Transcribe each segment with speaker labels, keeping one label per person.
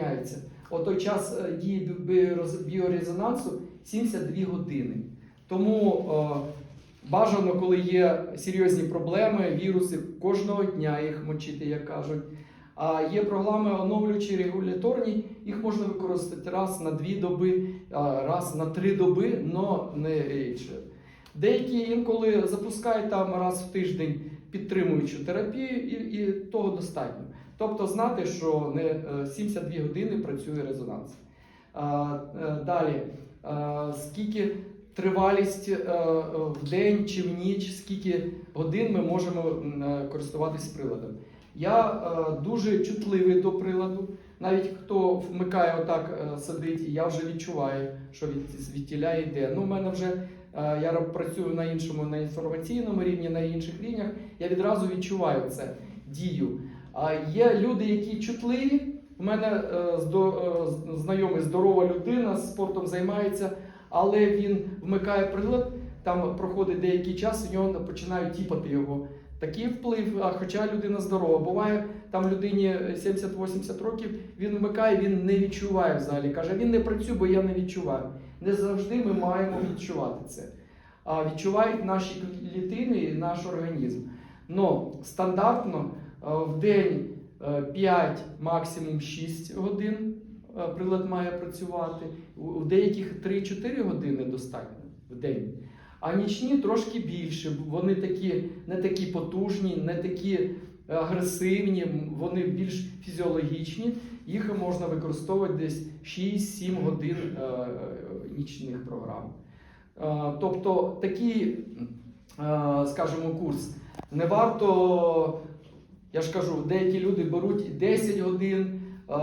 Speaker 1: зберігаються. От час е, дії біорезонансу 72 години. Тому е, бажано, коли є серйозні проблеми, віруси, кожного дня їх мочити, як кажуть. А є програми оновлюючі регуляторні, їх можна використати раз на дві доби, раз на три доби, але не рідше. Деякі інколи запускають там раз в тиждень підтримуючу терапію, і, і того достатньо. Тобто знати, що не е, 72 години працює резонанс. Е, Далі, скільки тривалість е, е, в день чи в ніч, скільки годин ми можемо е, користуватись приладом. Я е, дуже чутливий до приладу. Навіть хто вмикає отак е, сидить, я вже відчуваю, що від звідтіля йде. Ну, в мене вже е, я працюю на іншому, на інформаційному рівні, на інших рівнях. Я відразу відчуваю це дію. А є люди, які чутливі. У мене е, знайомий здорова людина з спортом займається, але він вмикає прилад, там проходить деякий час, у нього починають тіпати його. Такий вплив, хоча людина здорова. Буває, там людині 70-80 років, він вмикає, він не відчуває взагалі. Каже, він не працює, бо я не відчуваю. Не завжди ми маємо відчувати це. А відчувають наші клітини і наш організм. Но стандартно е, в день е, 5, максимум 6 годин е, прилад має працювати. У деяких 3-4 години достатньо в день. А нічні трошки більше. Вони такі не такі потужні, не такі агресивні, вони більш фізіологічні. Їх можна використовувати десь 6-7 годин е, е, нічних програм. Е, Тобто такий, е, скажімо, курс не варто, я ж кажу, деякі люди беруть 10 годин е,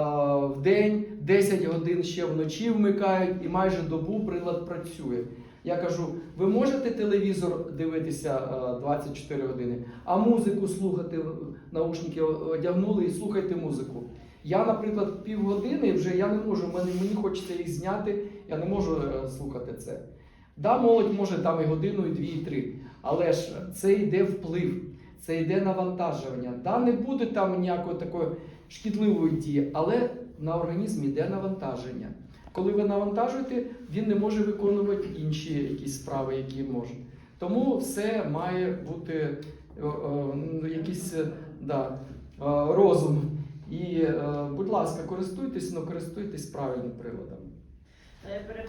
Speaker 1: в день, 10 годин ще вночі вмикають і майже добу прилад працює. Я кажу, ви можете телевізор дивитися е, 24 години, а музику слухати, наушники одягнули і слухайте музику. Я, наприклад, півгодини вже я не можу, мені, мені хочеться їх зняти, я не можу е, слухати це. Да, молодь може там і годину, і дві, і три. Але ж це йде вплив, це йде навантажування. Да, не буде там ніякої такої шкідливої дії, але на організм йде навантаження. Коли ви навантажуєте, він не може виконувати інші якісь справи, які може. Тому все має бути е, е, ну, якийсь е, да, е, розум. І, будь ласка, користуйтесь, але користуйтесь правильним приладом.